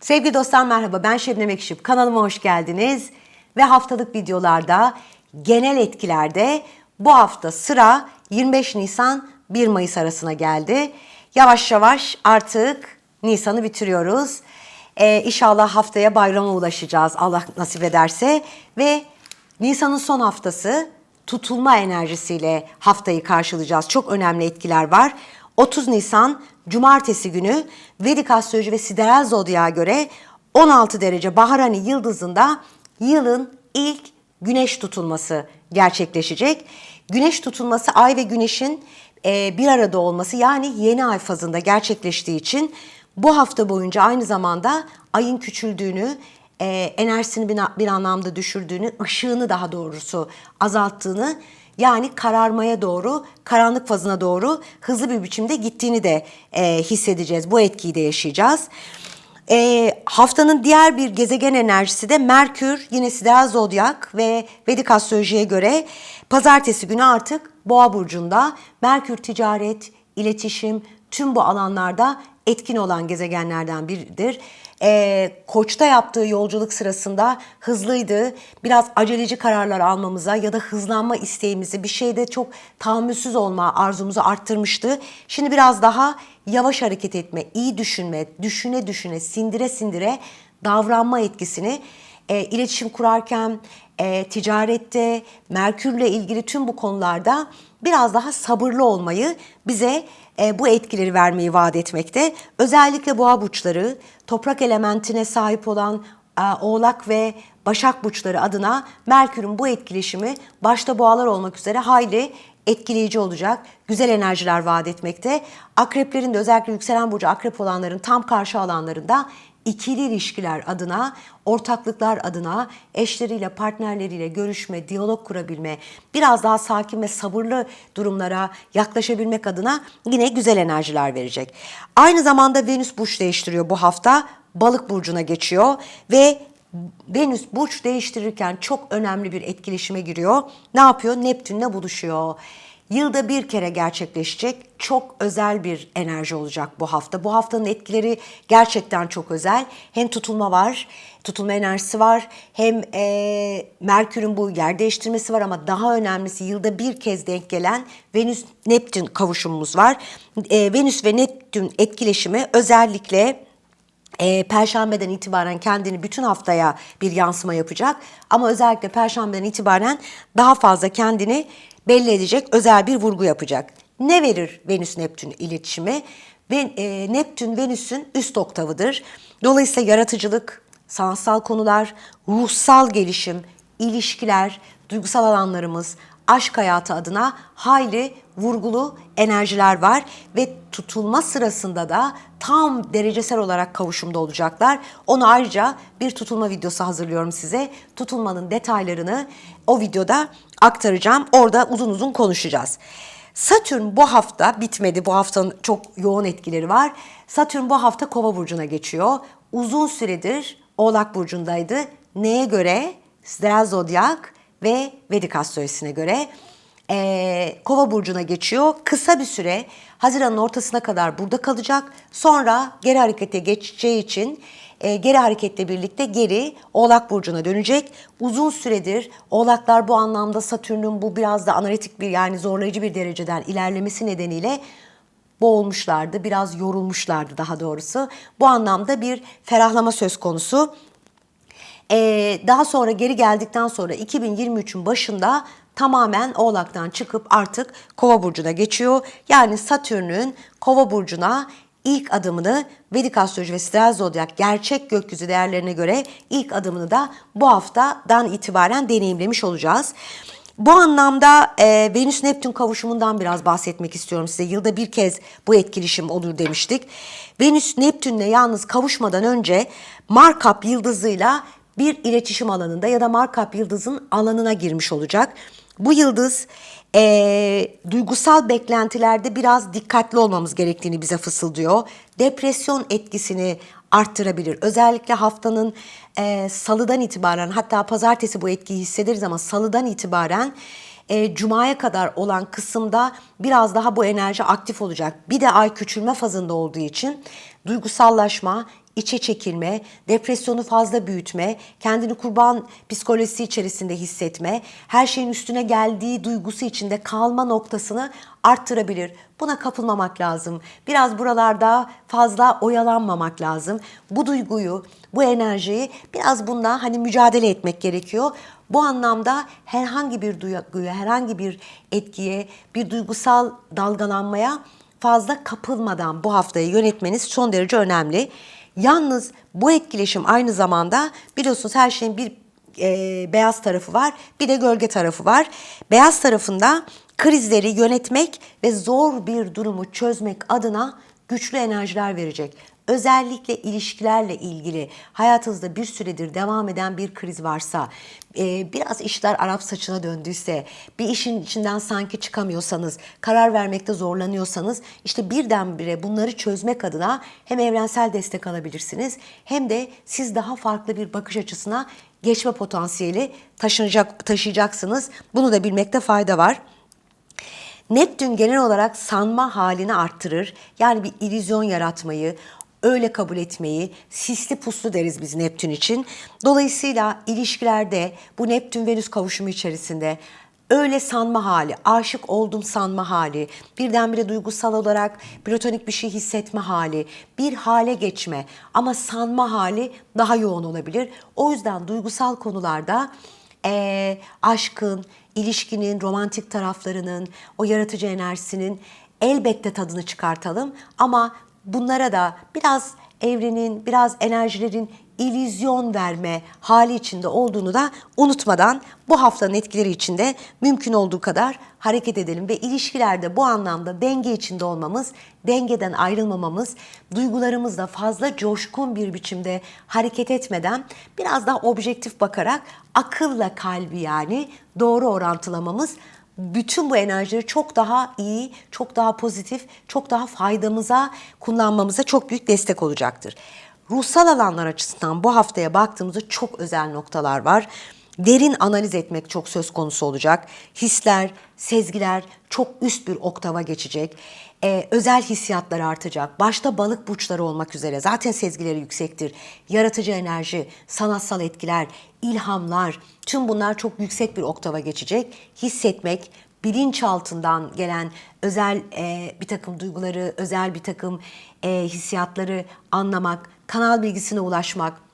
Sevgili dostlar merhaba ben Şebnem Ekşip kanalıma hoş geldiniz ve haftalık videolarda genel etkilerde bu hafta sıra 25 Nisan 1 Mayıs arasına geldi. Yavaş yavaş artık Nisan'ı bitiriyoruz. Ee, inşallah haftaya bayrama ulaşacağız Allah nasip ederse ve Nisan'ın son haftası tutulma enerjisiyle haftayı karşılayacağız. Çok önemli etkiler var. 30 Nisan Cumartesi günü Vedik Astroloji ve Sideral Zodya'ya göre 16 derece Baharani yıldızında yılın ilk güneş tutulması gerçekleşecek. Güneş tutulması ay ve güneşin e, bir arada olması yani yeni ay fazında gerçekleştiği için bu hafta boyunca aynı zamanda ayın küçüldüğünü, e, enerjisini bir, bir anlamda düşürdüğünü, ışığını daha doğrusu azalttığını yani kararmaya doğru, karanlık fazına doğru hızlı bir biçimde gittiğini de e, hissedeceğiz. Bu etkiyi de yaşayacağız. E, haftanın diğer bir gezegen enerjisi de Merkür, yine Sideral Zodyak ve Vedik Astroloji'ye göre pazartesi günü artık Boğa Burcu'nda Merkür ticaret, iletişim, tüm bu alanlarda etkin olan gezegenlerden biridir. Ee, Koç'ta yaptığı yolculuk sırasında hızlıydı. Biraz aceleci kararlar almamıza ya da hızlanma isteğimizi bir şeyde çok tahammülsüz olma arzumuzu arttırmıştı. Şimdi biraz daha yavaş hareket etme, iyi düşünme, düşüne düşüne, sindire sindire davranma etkisini e, iletişim kurarken, e, ticarette, Merkür'le ilgili tüm bu konularda biraz daha sabırlı olmayı bize e, bu etkileri vermeyi vaat etmekte. Özellikle boğa burçları, toprak elementine sahip olan e, oğlak ve başak burçları adına Merkür'ün bu etkileşimi başta boğalar olmak üzere hayli etkileyici olacak. Güzel enerjiler vaat etmekte. Akreplerin de özellikle yükselen burcu akrep olanların tam karşı alanlarında ikili ilişkiler adına, ortaklıklar adına, eşleriyle, partnerleriyle görüşme, diyalog kurabilme, biraz daha sakin ve sabırlı durumlara yaklaşabilmek adına yine güzel enerjiler verecek. Aynı zamanda Venüs burç değiştiriyor bu hafta. Balık burcuna geçiyor ve Venüs burç değiştirirken çok önemli bir etkileşime giriyor. Ne yapıyor? Neptünle buluşuyor. Yılda bir kere gerçekleşecek çok özel bir enerji olacak bu hafta. Bu haftanın etkileri gerçekten çok özel. Hem tutulma var, tutulma enerjisi var. Hem e, Merkür'ün bu yer değiştirmesi var ama daha önemlisi yılda bir kez denk gelen Venüs-Neptün kavuşumumuz var. E, Venüs ve Neptün etkileşimi özellikle e, Perşembeden itibaren kendini bütün haftaya bir yansıma yapacak. Ama özellikle Perşembeden itibaren daha fazla kendini belli edecek özel bir vurgu yapacak. Ne verir Venüs-Neptün iletişimi? Ve, e, Neptün Venüs'ün üst oktavıdır. Dolayısıyla yaratıcılık, sanatsal konular, ruhsal gelişim, ilişkiler, duygusal alanlarımız, aşk hayatı adına hayli vurgulu enerjiler var ve tutulma sırasında da tam derecesel olarak kavuşumda olacaklar. Onu ayrıca bir tutulma videosu hazırlıyorum size. Tutulmanın detaylarını o videoda aktaracağım. Orada uzun uzun konuşacağız. Satürn bu hafta bitmedi. Bu haftanın çok yoğun etkileri var. Satürn bu hafta Kova burcuna geçiyor. Uzun süredir Oğlak burcundaydı. Neye göre? Sideral zodyak ve Vedik astrolojisine göre e, Kova burcuna geçiyor. Kısa bir süre Haziran'ın ortasına kadar burada kalacak. Sonra geri harekete geçeceği için e, geri hareketle birlikte geri Oğlak burcuna dönecek. Uzun süredir Oğlaklar bu anlamda Satürn'ün bu biraz da analitik bir yani zorlayıcı bir dereceden ilerlemesi nedeniyle boğulmuşlardı, biraz yorulmuşlardı daha doğrusu. Bu anlamda bir ferahlama söz konusu. Ee, daha sonra geri geldikten sonra 2023'ün başında tamamen Oğlak'tan çıkıp artık Kova burcuna geçiyor. Yani Satürn'ün Kova burcuna ilk adımını Vedik astroloji ve Sideral Zodyak gerçek gökyüzü değerlerine göre ilk adımını da bu haftadan itibaren deneyimlemiş olacağız. Bu anlamda e, Venüs-Neptün kavuşumundan biraz bahsetmek istiyorum size. Yılda bir kez bu etkileşim olur demiştik. Venüs-Neptün'le yalnız kavuşmadan önce Markap yıldızıyla bir iletişim alanında ya da Markap yıldızın alanına girmiş olacak. Bu yıldız e, duygusal beklentilerde biraz dikkatli olmamız gerektiğini bize fısıldıyor. Depresyon etkisini arttırabilir. Özellikle haftanın e, salıdan itibaren hatta pazartesi bu etkiyi hissederiz ama salıdan itibaren e, cumaya kadar olan kısımda biraz daha bu enerji aktif olacak. Bir de ay küçülme fazında olduğu için duygusallaşma, içe çekilme, depresyonu fazla büyütme, kendini kurban psikolojisi içerisinde hissetme, her şeyin üstüne geldiği duygusu içinde kalma noktasını arttırabilir. Buna kapılmamak lazım. Biraz buralarda fazla oyalanmamak lazım. Bu duyguyu, bu enerjiyi biraz bundan hani mücadele etmek gerekiyor. Bu anlamda herhangi bir duyguya, herhangi bir etkiye, bir duygusal dalgalanmaya fazla kapılmadan bu haftayı yönetmeniz son derece önemli. Yalnız bu etkileşim aynı zamanda biliyorsunuz her şeyin bir e, beyaz tarafı var, bir de gölge tarafı var. Beyaz tarafında krizleri yönetmek ve zor bir durumu çözmek adına güçlü enerjiler verecek. Özellikle ilişkilerle ilgili hayatınızda bir süredir devam eden bir kriz varsa, e, biraz işler Arap saçına döndüyse, bir işin içinden sanki çıkamıyorsanız, karar vermekte zorlanıyorsanız, işte birdenbire bunları çözmek adına hem evrensel destek alabilirsiniz, hem de siz daha farklı bir bakış açısına geçme potansiyeli taşınacak, taşıyacaksınız. Bunu da bilmekte fayda var. Neptün genel olarak sanma halini arttırır. Yani bir illüzyon yaratmayı, öyle kabul etmeyi, sisli puslu deriz biz Neptün için. Dolayısıyla ilişkilerde bu Neptün-Venüs kavuşumu içerisinde öyle sanma hali, aşık oldum sanma hali, birdenbire duygusal olarak platonik bir şey hissetme hali, bir hale geçme ama sanma hali daha yoğun olabilir. O yüzden duygusal konularda e, aşkın, ilişkinin, romantik taraflarının, o yaratıcı enerjisinin elbette tadını çıkartalım ama bunlara da biraz evrenin, biraz enerjilerin illüzyon verme hali içinde olduğunu da unutmadan bu haftanın etkileri içinde mümkün olduğu kadar hareket edelim ve ilişkilerde bu anlamda denge içinde olmamız, dengeden ayrılmamamız, duygularımızla fazla coşkun bir biçimde hareket etmeden biraz daha objektif bakarak akılla kalbi yani doğru orantılamamız bütün bu enerjileri çok daha iyi, çok daha pozitif, çok daha faydamıza kullanmamıza çok büyük destek olacaktır. Ruhsal alanlar açısından bu haftaya baktığımızda çok özel noktalar var. Derin analiz etmek çok söz konusu olacak. Hisler, sezgiler çok üst bir oktava geçecek. Ee, özel hissiyatlar artacak. Başta balık burçları olmak üzere zaten sezgileri yüksektir. Yaratıcı enerji, sanatsal etkiler, ilhamlar tüm bunlar çok yüksek bir oktava geçecek. Hissetmek, bilinçaltından gelen özel e, bir takım duyguları, özel bir takım e, hissiyatları anlamak, kanal bilgisine ulaşmak,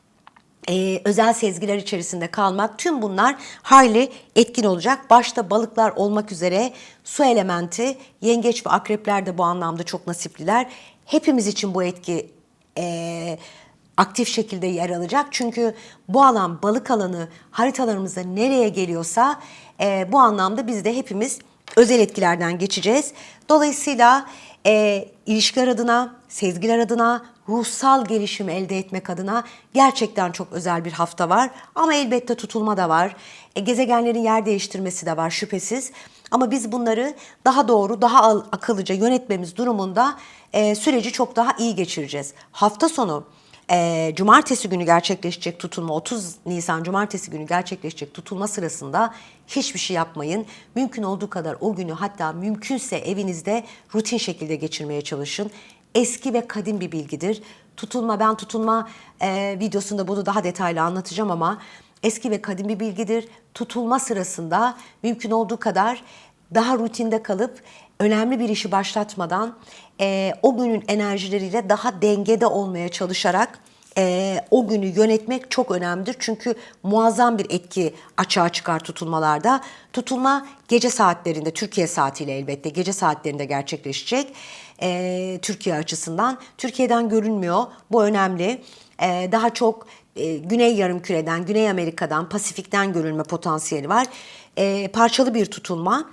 e, özel sezgiler içerisinde kalmak tüm bunlar hayli etkin olacak. Başta balıklar olmak üzere su elementi, yengeç ve akrepler de bu anlamda çok nasipliler. Hepimiz için bu etki e, aktif şekilde yer alacak. Çünkü bu alan balık alanı haritalarımızda nereye geliyorsa e, bu anlamda biz de hepimiz özel etkilerden geçeceğiz. Dolayısıyla e, ilişkiler adına, sezgiler adına, ruhsal gelişim elde etmek adına gerçekten çok özel bir hafta var. Ama elbette tutulma da var. E, gezegenlerin yer değiştirmesi de var şüphesiz. Ama biz bunları daha doğru, daha akıllıca yönetmemiz durumunda e, süreci çok daha iyi geçireceğiz. Hafta sonu e, cumartesi günü gerçekleşecek tutulma 30 Nisan cumartesi günü gerçekleşecek tutulma sırasında hiçbir şey yapmayın. Mümkün olduğu kadar o günü hatta mümkünse evinizde rutin şekilde geçirmeye çalışın. Eski ve kadim bir bilgidir. Tutulma ben tutulma e, videosunda bunu daha detaylı anlatacağım ama eski ve kadim bir bilgidir. Tutulma sırasında mümkün olduğu kadar daha rutinde kalıp önemli bir işi başlatmadan e, o günün enerjileriyle daha dengede olmaya çalışarak e, o günü yönetmek çok önemlidir. Çünkü muazzam bir etki açığa çıkar tutulmalarda. Tutulma gece saatlerinde, Türkiye saatiyle elbette gece saatlerinde gerçekleşecek. E, Türkiye açısından. Türkiye'den görünmüyor. Bu önemli. E, daha çok e, Güney Yarımküre'den, Güney Amerika'dan, Pasifik'ten görülme potansiyeli var. E, parçalı bir tutulma.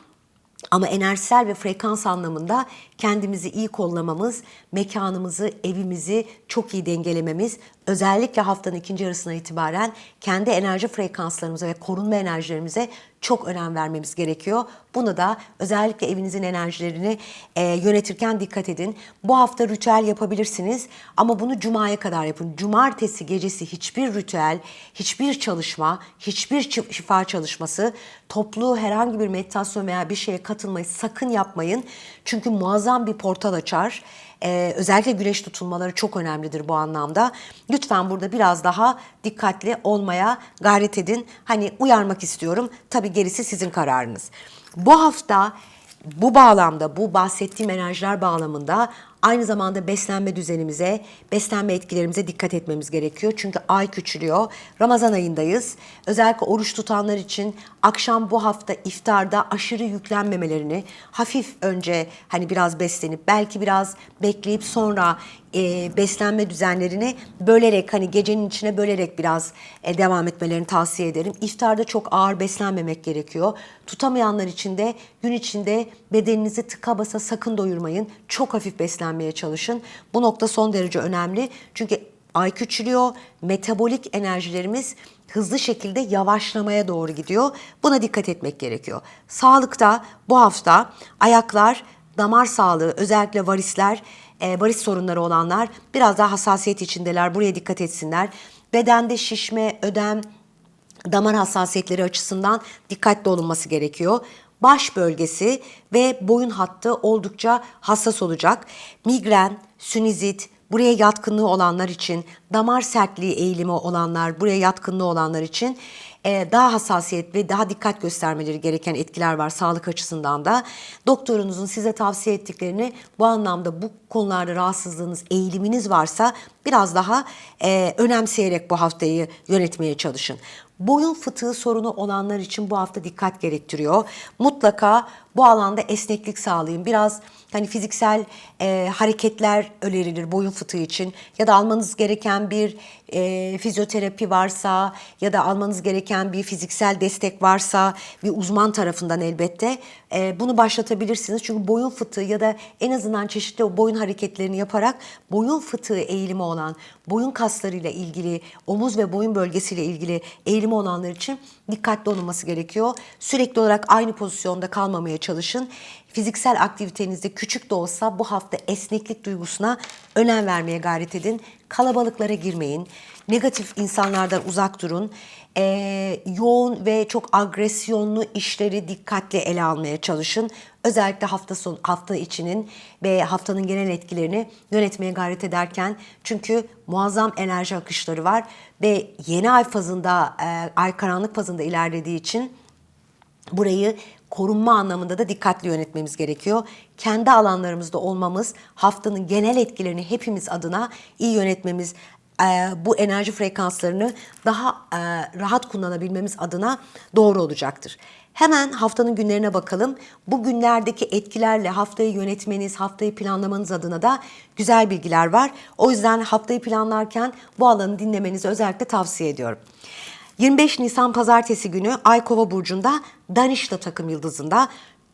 Ama enerjisel ve frekans anlamında kendimizi iyi kollamamız, mekanımızı, evimizi çok iyi dengelememiz, özellikle haftanın ikinci yarısına itibaren kendi enerji frekanslarımıza ve korunma enerjilerimize çok önem vermemiz gerekiyor. Bunu da özellikle evinizin enerjilerini e, yönetirken dikkat edin. Bu hafta ritüel yapabilirsiniz ama bunu cumaya kadar yapın. Cumartesi gecesi hiçbir ritüel, hiçbir çalışma, hiçbir şifa çalışması, toplu herhangi bir meditasyon veya bir şeye katılmayı sakın yapmayın. Çünkü muazzam bir portal açar Ee, özellikle güneş tutulmaları çok önemlidir bu anlamda. Lütfen burada biraz daha dikkatli olmaya gayret edin. Hani uyarmak istiyorum. Tabii gerisi sizin kararınız. Bu hafta bu bağlamda, bu bahsettiğim enerjiler bağlamında aynı zamanda beslenme düzenimize, beslenme etkilerimize dikkat etmemiz gerekiyor. Çünkü ay küçülüyor. Ramazan ayındayız. Özellikle oruç tutanlar için akşam bu hafta iftarda aşırı yüklenmemelerini, hafif önce hani biraz beslenip belki biraz bekleyip sonra e, beslenme düzenlerini bölerek hani gecenin içine bölerek biraz e, devam etmelerini tavsiye ederim. İftarda çok ağır beslenmemek gerekiyor. Tutamayanlar için de gün içinde bedeninizi tıka basa sakın doyurmayın. Çok hafif beslenmeye çalışın. Bu nokta son derece önemli. Çünkü ay küçülüyor, metabolik enerjilerimiz hızlı şekilde yavaşlamaya doğru gidiyor. Buna dikkat etmek gerekiyor. Sağlıkta bu hafta ayaklar, damar sağlığı, özellikle varisler, e, varis sorunları olanlar biraz daha hassasiyet içindeler. Buraya dikkat etsinler. Bedende şişme, ödem, damar hassasiyetleri açısından dikkatli olunması gerekiyor. Baş bölgesi ve boyun hattı oldukça hassas olacak. Migren, sinüzit, buraya yatkınlığı olanlar için, damar sertliği eğilimi olanlar, buraya yatkınlığı olanlar için e, daha hassasiyet ve daha dikkat göstermeleri gereken etkiler var sağlık açısından da. Doktorunuzun size tavsiye ettiklerini bu anlamda bu konularda rahatsızlığınız, eğiliminiz varsa biraz daha e, önemseyerek bu haftayı yönetmeye çalışın. Boyun fıtığı sorunu olanlar için bu hafta dikkat gerektiriyor. Mutlaka bu alanda esneklik sağlayın. Biraz hani fiziksel e, hareketler önerilir boyun fıtığı için ya da almanız gereken bir e, fizyoterapi varsa ya da almanız gereken bir fiziksel destek varsa bir uzman tarafından elbette e, bunu başlatabilirsiniz. Çünkü boyun fıtığı ya da en azından çeşitli boyun hareketlerini yaparak boyun fıtığı eğilimi olan, boyun kaslarıyla ilgili, omuz ve boyun bölgesiyle ilgili eğilimi olanlar için dikkatli olunması gerekiyor. Sürekli olarak aynı pozisyonda kalmamaya çalışın. Fiziksel aktivitenizde küçük de olsa bu hafta esneklik duygusuna önem vermeye gayret edin. Kalabalıklara girmeyin. Negatif insanlardan uzak durun. Ee, yoğun ve çok agresyonlu işleri dikkatli ele almaya çalışın. Özellikle hafta son hafta içinin ve haftanın genel etkilerini yönetmeye gayret ederken çünkü muazzam enerji akışları var ve yeni ay fazında, e, ay karanlık fazında ilerlediği için burayı korunma anlamında da dikkatli yönetmemiz gerekiyor. Kendi alanlarımızda olmamız haftanın genel etkilerini hepimiz adına iyi yönetmemiz, e, bu enerji frekanslarını daha e, rahat kullanabilmemiz adına doğru olacaktır. Hemen haftanın günlerine bakalım. Bu günlerdeki etkilerle haftayı yönetmeniz, haftayı planlamanız adına da güzel bilgiler var. O yüzden haftayı planlarken bu alanı dinlemenizi özellikle tavsiye ediyorum. 25 Nisan pazartesi günü Ay Kova burcunda Danişta takım yıldızında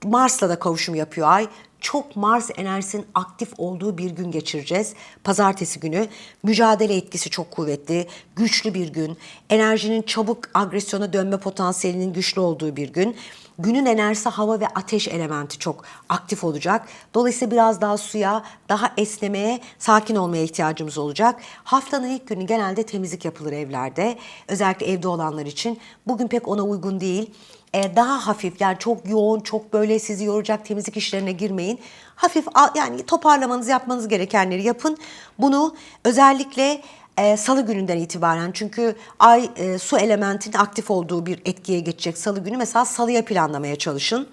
Mars'la da kavuşum yapıyor Ay. Çok Mars enerjisinin aktif olduğu bir gün geçireceğiz. Pazartesi günü mücadele etkisi çok kuvvetli, güçlü bir gün. Enerjinin çabuk agresyona dönme potansiyelinin güçlü olduğu bir gün. Günün enerjisi hava ve ateş elementi çok aktif olacak. Dolayısıyla biraz daha suya, daha esnemeye, sakin olmaya ihtiyacımız olacak. Haftanın ilk günü genelde temizlik yapılır evlerde. Özellikle evde olanlar için. Bugün pek ona uygun değil. Ee, daha hafif yani çok yoğun, çok böyle sizi yoracak temizlik işlerine girmeyin. Hafif yani toparlamanız, yapmanız gerekenleri yapın. Bunu özellikle e, salı gününden itibaren çünkü ay e, su elementinin aktif olduğu bir etkiye geçecek salı günü. Mesela salıya planlamaya çalışın.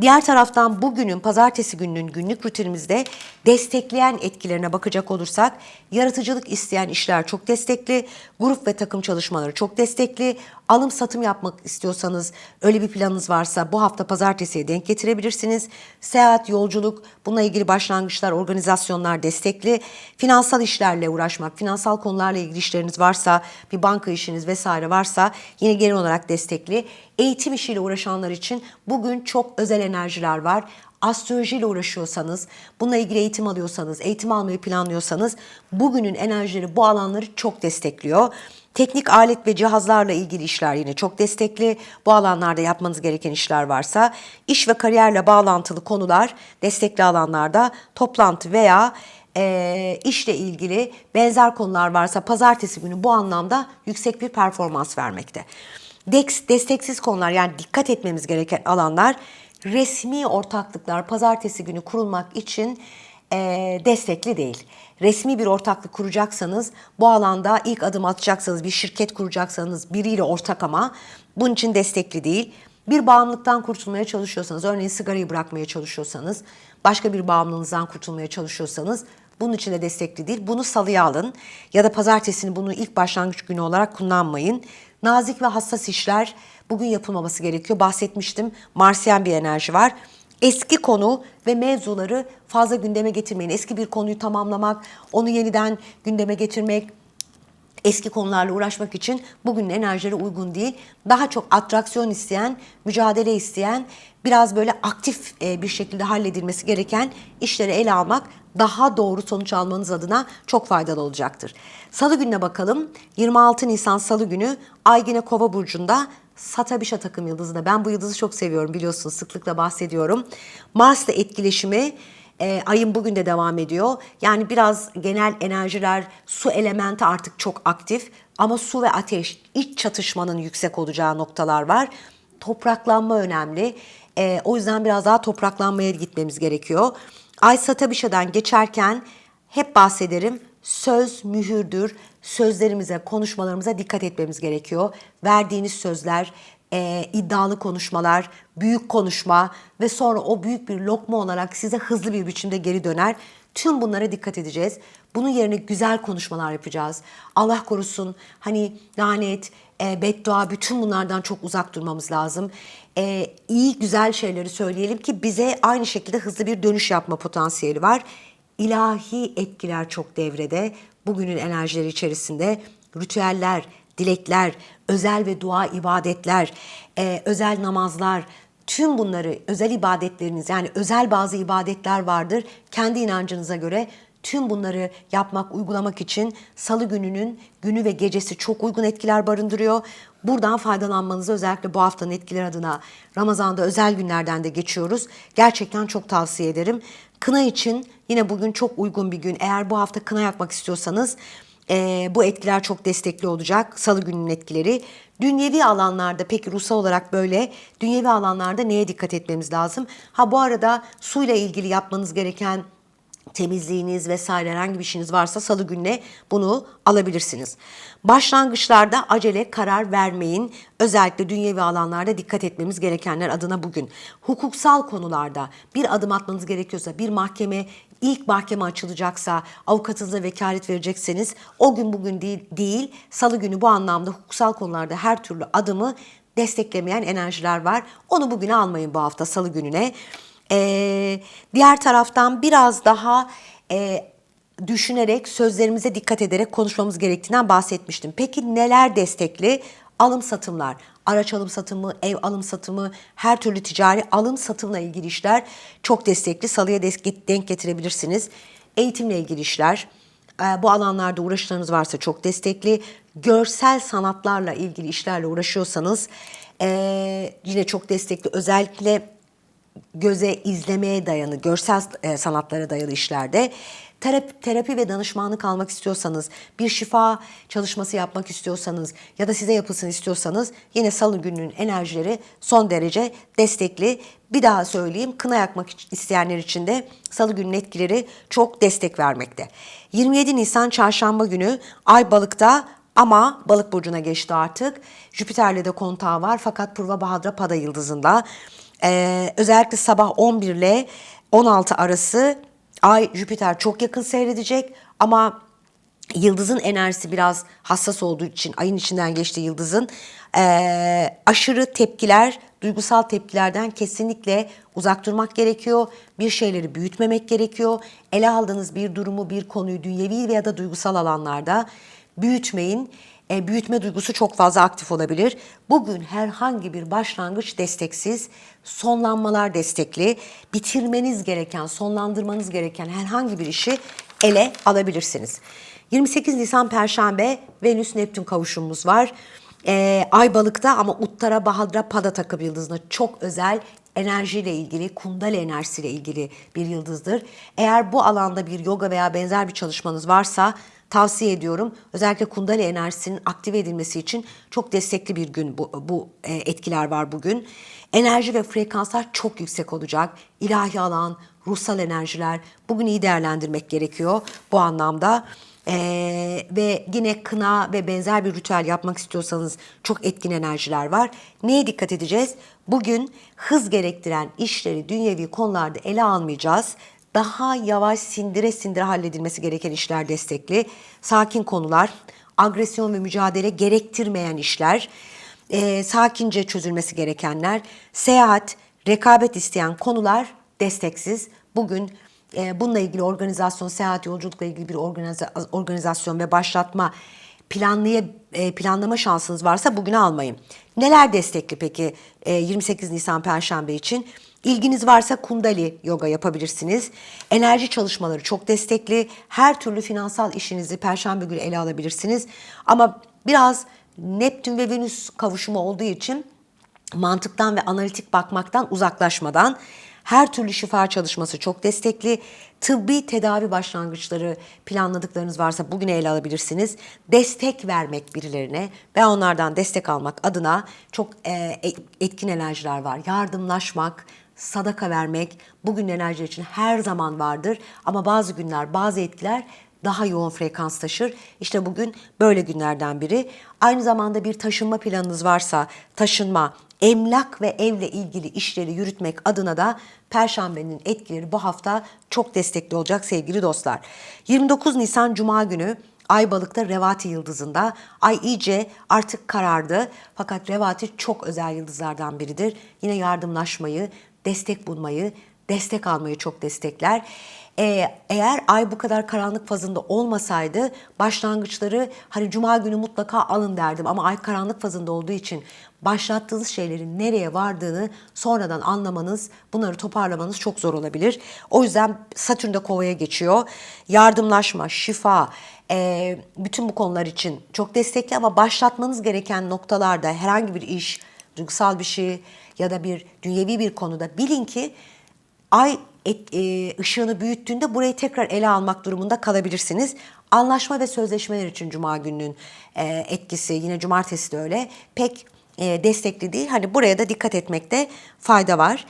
Diğer taraftan bugünün pazartesi gününün günlük rutinimizde destekleyen etkilerine bakacak olursak yaratıcılık isteyen işler çok destekli, grup ve takım çalışmaları çok destekli, alım satım yapmak istiyorsanız öyle bir planınız varsa bu hafta pazartesiye denk getirebilirsiniz. Seyahat, yolculuk, bununla ilgili başlangıçlar, organizasyonlar destekli. Finansal işlerle uğraşmak, finansal konularla ilgili işleriniz varsa, bir banka işiniz vesaire varsa yine genel olarak destekli. Eğitim işiyle uğraşanlar için bugün çok özel enerjiler var astrolojiyle uğraşıyorsanız, bununla ilgili eğitim alıyorsanız, eğitim almayı planlıyorsanız bugünün enerjileri bu alanları çok destekliyor. Teknik alet ve cihazlarla ilgili işler yine çok destekli. Bu alanlarda yapmanız gereken işler varsa, iş ve kariyerle bağlantılı konular destekli alanlarda toplantı veya e, işle ilgili benzer konular varsa pazartesi günü bu anlamda yüksek bir performans vermekte. Desteksiz konular yani dikkat etmemiz gereken alanlar resmi ortaklıklar pazartesi günü kurulmak için e, destekli değil. Resmi bir ortaklık kuracaksanız, bu alanda ilk adım atacaksanız, bir şirket kuracaksanız biriyle ortak ama bunun için destekli değil. Bir bağımlılıktan kurtulmaya çalışıyorsanız, örneğin sigarayı bırakmaya çalışıyorsanız, başka bir bağımlılığınızdan kurtulmaya çalışıyorsanız bunun için de destekli değil. Bunu salıya alın ya da pazartesini bunu ilk başlangıç günü olarak kullanmayın. Nazik ve hassas işler bugün yapılmaması gerekiyor. Bahsetmiştim. Marsiyen bir enerji var. Eski konu ve mevzuları fazla gündeme getirmeyin. Eski bir konuyu tamamlamak, onu yeniden gündeme getirmek, eski konularla uğraşmak için bugünün enerjileri uygun değil. Daha çok atraksiyon isteyen, mücadele isteyen, biraz böyle aktif e, bir şekilde halledilmesi gereken işleri ele almak daha doğru sonuç almanız adına çok faydalı olacaktır. Salı gününe bakalım. 26 Nisan Salı günü Ay yine Kova burcunda Satabişa takım yıldızında. Ben bu yıldızı çok seviyorum biliyorsunuz sıklıkla bahsediyorum. Mars'la etkileşimi e, ayın bugün de devam ediyor. Yani biraz genel enerjiler, su elementi artık çok aktif. Ama su ve ateş, iç çatışmanın yüksek olacağı noktalar var. Topraklanma önemli. E, o yüzden biraz daha topraklanmaya gitmemiz gerekiyor. Ay Satabişa'dan geçerken hep bahsederim. Söz mühürdür. Sözlerimize, konuşmalarımıza dikkat etmemiz gerekiyor. Verdiğiniz sözler, e, iddialı konuşmalar, büyük konuşma ve sonra o büyük bir lokma olarak size hızlı bir biçimde geri döner. Tüm bunlara dikkat edeceğiz. Bunun yerine güzel konuşmalar yapacağız. Allah korusun hani lanet, e, beddua bütün bunlardan çok uzak durmamız lazım. E, iyi güzel şeyleri söyleyelim ki bize aynı şekilde hızlı bir dönüş yapma potansiyeli var. İlahi etkiler çok devrede. Bugünün enerjileri içerisinde ritüeller, dilekler, özel ve dua ibadetler, e, özel namazlar, tüm bunları özel ibadetleriniz yani özel bazı ibadetler vardır. Kendi inancınıza göre tüm bunları yapmak, uygulamak için salı gününün günü ve gecesi çok uygun etkiler barındırıyor. Buradan faydalanmanızı özellikle bu haftanın etkileri adına Ramazan'da özel günlerden de geçiyoruz. Gerçekten çok tavsiye ederim. Kına için yine bugün çok uygun bir gün. Eğer bu hafta kına yakmak istiyorsanız e, bu etkiler çok destekli olacak. Salı gününün etkileri. Dünyevi alanlarda peki ruhsal olarak böyle dünyevi alanlarda neye dikkat etmemiz lazım? Ha bu arada suyla ilgili yapmanız gereken temizliğiniz vesaire herhangi bir işiniz varsa salı gününe bunu alabilirsiniz. Başlangıçlarda acele karar vermeyin. Özellikle dünyevi alanlarda dikkat etmemiz gerekenler adına bugün. Hukuksal konularda bir adım atmanız gerekiyorsa bir mahkeme ilk mahkeme açılacaksa avukatınıza vekalet verecekseniz o gün bugün değil, değil salı günü bu anlamda hukuksal konularda her türlü adımı desteklemeyen enerjiler var. Onu bugüne almayın bu hafta salı gününe. Ee, diğer taraftan biraz daha e, düşünerek sözlerimize dikkat ederek konuşmamız gerektiğinden bahsetmiştim. Peki neler destekli? Alım satımlar, araç alım satımı, ev alım satımı, her türlü ticari alım satımla ilgili işler çok destekli. Salıya denk getirebilirsiniz. Eğitimle ilgili işler, e, bu alanlarda uğraşlarınız varsa çok destekli. Görsel sanatlarla ilgili işlerle uğraşıyorsanız e, yine çok destekli. Özellikle göze izlemeye dayanı, görsel e, sanatlara dayalı işlerde terapi, terapi ve danışmanlık almak istiyorsanız, bir şifa çalışması yapmak istiyorsanız ya da size yapılsın istiyorsanız yine salı gününün enerjileri son derece destekli. Bir daha söyleyeyim, kına yakmak isteyenler için de salı günün etkileri çok destek vermekte. 27 Nisan çarşamba günü Ay Balık'ta ama balık burcuna geçti artık. Jüpiter'le de kontağı var fakat Purva Bahadra Pada yıldızında. Ee, özellikle sabah 11 ile 16 arası Ay Jüpiter çok yakın seyredecek ama yıldızın enerjisi biraz hassas olduğu için ayın içinden geçtiği yıldızın e, aşırı tepkiler, duygusal tepkilerden kesinlikle uzak durmak gerekiyor. Bir şeyleri büyütmemek gerekiyor. Ele aldığınız bir durumu, bir konuyu dünyevi veya da duygusal alanlarda büyütmeyin e, büyütme duygusu çok fazla aktif olabilir. Bugün herhangi bir başlangıç desteksiz, sonlanmalar destekli, bitirmeniz gereken, sonlandırmanız gereken herhangi bir işi ele alabilirsiniz. 28 Nisan Perşembe Venüs Neptün kavuşumumuz var. Ee, Ay balıkta ama Uttara Bahadra Pada takım yıldızına çok özel enerjiyle ilgili, kundali enerjisiyle ilgili bir yıldızdır. Eğer bu alanda bir yoga veya benzer bir çalışmanız varsa tavsiye ediyorum. Özellikle kundali enerjisinin aktive edilmesi için çok destekli bir gün bu, bu e, etkiler var bugün. Enerji ve frekanslar çok yüksek olacak. İlahi alan, ruhsal enerjiler. Bugün iyi değerlendirmek gerekiyor bu anlamda. Ee, ve yine kına ve benzer bir ritüel yapmak istiyorsanız çok etkin enerjiler var. Neye dikkat edeceğiz? Bugün hız gerektiren işleri dünyevi konularda ele almayacağız. Daha yavaş sindire sindire halledilmesi gereken işler destekli. Sakin konular, agresyon ve mücadele gerektirmeyen işler, e, sakince çözülmesi gerekenler, seyahat, rekabet isteyen konular desteksiz. Bugün e, bununla ilgili organizasyon, seyahat, yolculukla ilgili bir organiza- organizasyon ve başlatma planlaya, e, planlama şansınız varsa bugün almayın. Neler destekli peki e, 28 Nisan Perşembe için? İlginiz varsa kundali yoga yapabilirsiniz. Enerji çalışmaları çok destekli. Her türlü finansal işinizi perşembe günü ele alabilirsiniz. Ama biraz Neptün ve Venüs kavuşumu olduğu için mantıktan ve analitik bakmaktan uzaklaşmadan her türlü şifa çalışması çok destekli. Tıbbi tedavi başlangıçları planladıklarınız varsa bugüne ele alabilirsiniz. Destek vermek birilerine ve onlardan destek almak adına çok e, etkin enerjiler var. Yardımlaşmak, sadaka vermek bugün enerji için her zaman vardır. Ama bazı günler, bazı etkiler daha yoğun frekans taşır. İşte bugün böyle günlerden biri. Aynı zamanda bir taşınma planınız varsa taşınma, emlak ve evle ilgili işleri yürütmek adına da Perşembenin etkileri bu hafta çok destekli olacak sevgili dostlar. 29 Nisan Cuma günü Ay balıkta Revati yıldızında. Ay iyice artık karardı. Fakat Revati çok özel yıldızlardan biridir. Yine yardımlaşmayı, destek bulmayı, destek almayı çok destekler. Ee, eğer ay bu kadar karanlık fazında olmasaydı başlangıçları hani cuma günü mutlaka alın derdim ama ay karanlık fazında olduğu için başlattığınız şeylerin nereye vardığını sonradan anlamanız, bunları toparlamanız çok zor olabilir. O yüzden Satürn de kovaya geçiyor. Yardımlaşma, şifa, e, bütün bu konular için çok destekli ama başlatmanız gereken noktalarda herhangi bir iş, duygusal bir şey ya da bir dünyevi bir konuda bilin ki ay et, e, ışığını büyüttüğünde burayı tekrar ele almak durumunda kalabilirsiniz. Anlaşma ve sözleşmeler için Cuma gününün e, etkisi yine Cumartesi de öyle pek e, destekli değil. Hani buraya da dikkat etmekte fayda var.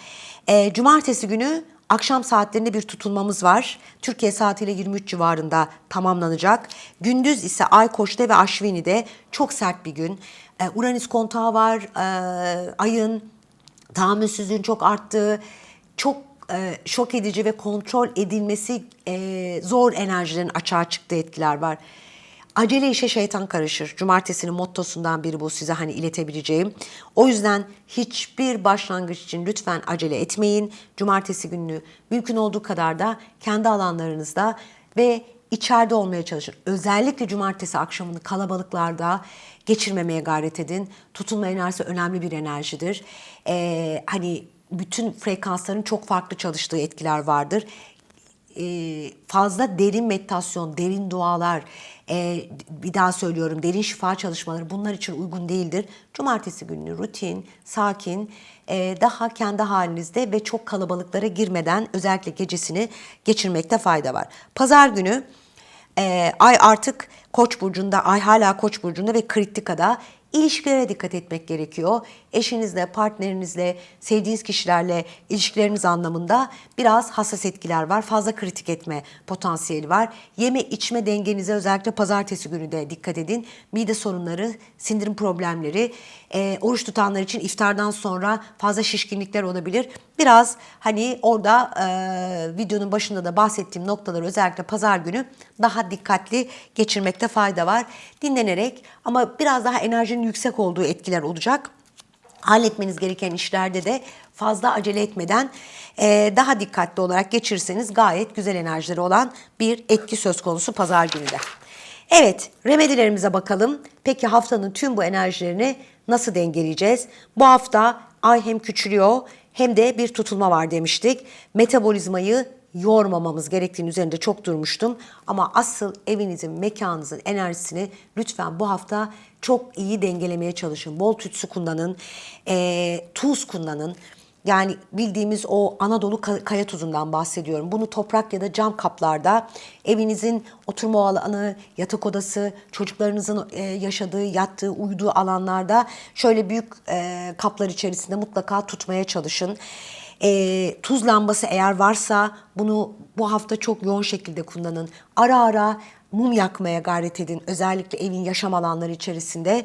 E, Cumartesi günü akşam saatlerinde bir tutulmamız var. Türkiye saatiyle 23 civarında tamamlanacak. Gündüz ise Ay Koç'ta ve Aşvini'de çok sert bir gün. E, Uranüs kontağı var. E, ayın tahammülsüzlüğün çok arttığı, çok e, şok edici ve kontrol edilmesi e, zor enerjilerin açığa çıktığı etkiler var. Acele işe şeytan karışır. Cumartesinin mottosundan biri bu size hani iletebileceğim. O yüzden hiçbir başlangıç için lütfen acele etmeyin. Cumartesi gününü mümkün olduğu kadar da kendi alanlarınızda ve içeride olmaya çalışın. Özellikle cumartesi akşamını kalabalıklarda geçirmemeye gayret edin. Tutulma enerjisi önemli bir enerjidir. Ee, hani bütün frekansların çok farklı çalıştığı etkiler vardır. Ee, fazla derin meditasyon, derin dualar, e, bir daha söylüyorum derin şifa çalışmaları bunlar için uygun değildir. Cumartesi günü rutin, sakin, e, daha kendi halinizde ve çok kalabalıklara girmeden özellikle gecesini geçirmekte fayda var. Pazar günü e, ay artık Koç burcunda, ay hala Koç burcunda ve kritikada İlişkilere dikkat etmek gerekiyor. Eşinizle, partnerinizle, sevdiğiniz kişilerle ilişkileriniz anlamında biraz hassas etkiler var. Fazla kritik etme potansiyeli var. Yeme içme dengenize özellikle pazartesi günü de dikkat edin. Mide sorunları, sindirim problemleri, e, oruç tutanlar için iftardan sonra fazla şişkinlikler olabilir. Biraz hani orada e, videonun başında da bahsettiğim noktaları özellikle pazar günü daha dikkatli geçirmekte fayda var. Dinlenerek ama biraz daha enerjinin yüksek olduğu etkiler olacak. Halletmeniz gereken işlerde de fazla acele etmeden e, daha dikkatli olarak geçirirseniz gayet güzel enerjileri olan bir etki söz konusu pazar günü de. Evet, remedilerimize bakalım. Peki haftanın tüm bu enerjilerini nasıl dengeleyeceğiz? Bu hafta ay hem küçülüyor hem de bir tutulma var demiştik. Metabolizmayı yormamamız gerektiğini üzerinde çok durmuştum. Ama asıl evinizin, mekanınızın enerjisini lütfen bu hafta çok iyi dengelemeye çalışın. Bol tütsü kullanın, e, tuz kullanın. Yani bildiğimiz o Anadolu kaya tuzundan bahsediyorum. Bunu toprak ya da cam kaplarda evinizin oturma alanı, yatak odası, çocuklarınızın e, yaşadığı, yattığı, uyuduğu alanlarda şöyle büyük e, kaplar içerisinde mutlaka tutmaya çalışın. E, tuz lambası eğer varsa bunu bu hafta çok yoğun şekilde kullanın. Ara ara mum yakmaya gayret edin. Özellikle evin yaşam alanları içerisinde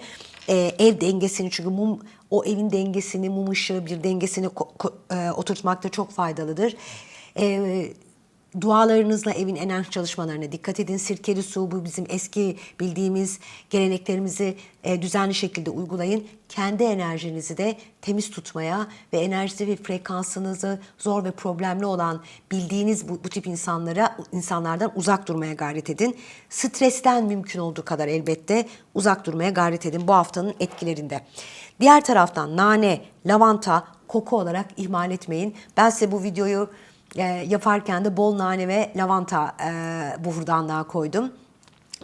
e, ev dengesini çünkü mum o evin dengesini, mum ışığı bir dengesini e, oturtmakta çok faydalıdır. E, Dualarınızla evin enerji çalışmalarına dikkat edin. Sirkeli su bu bizim eski bildiğimiz geleneklerimizi e, düzenli şekilde uygulayın. Kendi enerjinizi de temiz tutmaya ve enerjisi ve frekansınızı zor ve problemli olan bildiğiniz bu, bu tip insanlara insanlardan uzak durmaya gayret edin. Stresten mümkün olduğu kadar elbette uzak durmaya gayret edin bu haftanın etkilerinde. Diğer taraftan nane, lavanta koku olarak ihmal etmeyin. Ben size bu videoyu e, yaparken de bol nane ve lavanta e, buhurdanlığa koydum.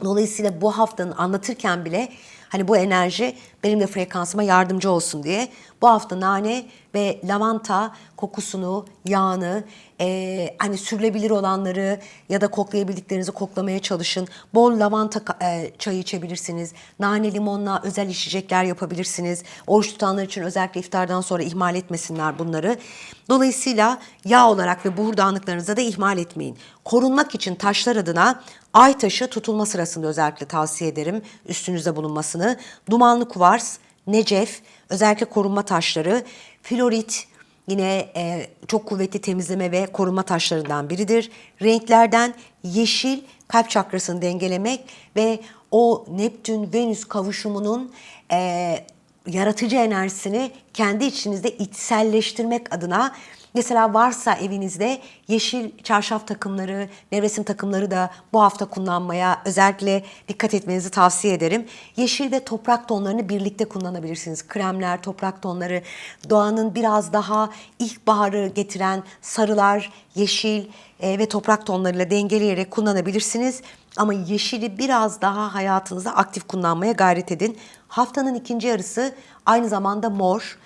Dolayısıyla bu haftanın anlatırken bile hani bu enerji benim de frekansıma yardımcı olsun diye bu hafta nane ve lavanta kokusunu, yağını, e, hani sürülebilir olanları ya da koklayabildiklerinizi koklamaya çalışın. Bol lavanta e, çayı içebilirsiniz. Nane limonla özel içecekler yapabilirsiniz. Oruç tutanlar için özellikle iftardan sonra ihmal etmesinler bunları. Dolayısıyla yağ olarak ve buhurdanlıklarınızı da ihmal etmeyin. Korunmak için taşlar adına ay taşı tutulma sırasında özellikle tavsiye ederim üstünüzde bulunmasını. Dumanlı kuvars, necef, özellikle korunma taşları, florit, Yine e, çok kuvvetli temizleme ve koruma taşlarından biridir. Renklerden yeşil kalp çakrasını dengelemek ve o Neptün-Venüs kavuşumunun e, yaratıcı enerjisini kendi içinizde içselleştirmek adına Mesela varsa evinizde yeşil çarşaf takımları, nevresim takımları da bu hafta kullanmaya özellikle dikkat etmenizi tavsiye ederim. Yeşil ve toprak tonlarını birlikte kullanabilirsiniz. Kremler, toprak tonları, doğanın biraz daha ilkbaharı getiren sarılar, yeşil e, ve toprak tonlarıyla dengeleyerek kullanabilirsiniz. Ama yeşili biraz daha hayatınızda aktif kullanmaya gayret edin. Haftanın ikinci yarısı aynı zamanda mor.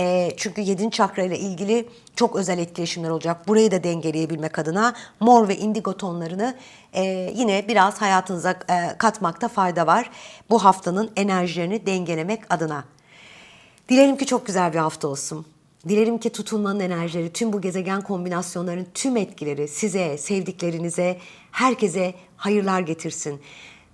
E, çünkü 7. çakra ile ilgili çok özel etkileşimler olacak. Burayı da dengeleyebilmek adına mor ve indigo tonlarını e, yine biraz hayatınıza e, katmakta fayda var. Bu haftanın enerjilerini dengelemek adına. Dilerim ki çok güzel bir hafta olsun. Dilerim ki tutulmanın enerjileri, tüm bu gezegen kombinasyonlarının tüm etkileri size, sevdiklerinize, herkese hayırlar getirsin.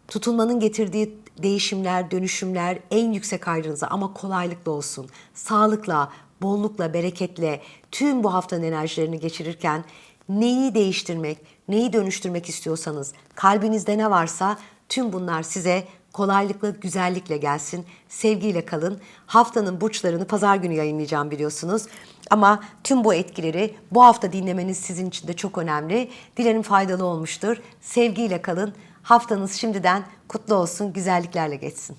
Tutulmanın getirdiği değişimler, dönüşümler en yüksek hayrınıza ama kolaylıkla olsun. Sağlıkla, bollukla, bereketle tüm bu haftanın enerjilerini geçirirken neyi değiştirmek, neyi dönüştürmek istiyorsanız, kalbinizde ne varsa tüm bunlar size kolaylıkla, güzellikle gelsin. Sevgiyle kalın. Haftanın burçlarını pazar günü yayınlayacağım biliyorsunuz. Ama tüm bu etkileri bu hafta dinlemeniz sizin için de çok önemli. Dilerim faydalı olmuştur. Sevgiyle kalın. Haftanız şimdiden kutlu olsun, güzelliklerle geçsin.